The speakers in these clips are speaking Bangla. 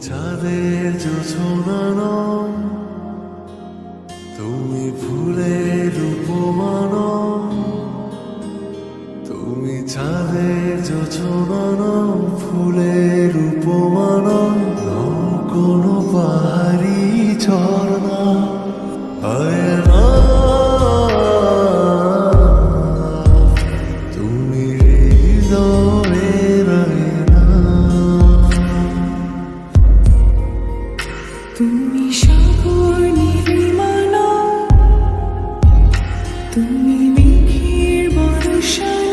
চাঁদের জোছনানো তুমি ফুলের উপমানো। তুমি চাঁদের জোছনানো ফুলের উপমানো। কোনো পাহাড়ি ঝর্ণা। হয় না। তুমি সাগর নির্মাণা তুমি মেঘের বর্ষানা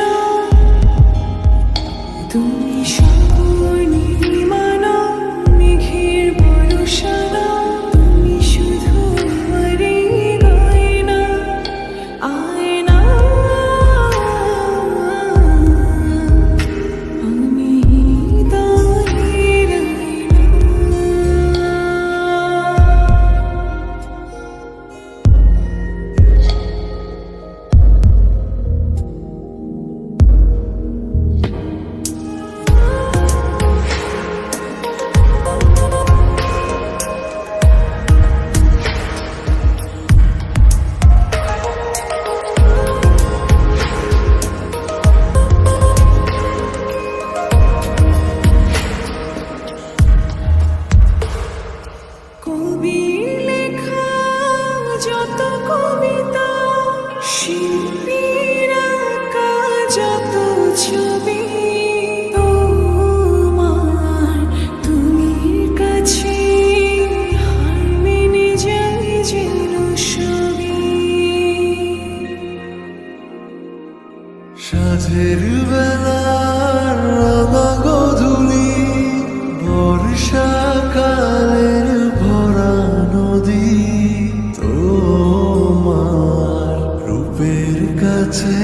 সাঁঝের বেলার রাঙা গধূলি বর্ষাকালের ভরা নদী। তোমার রূপের কাছে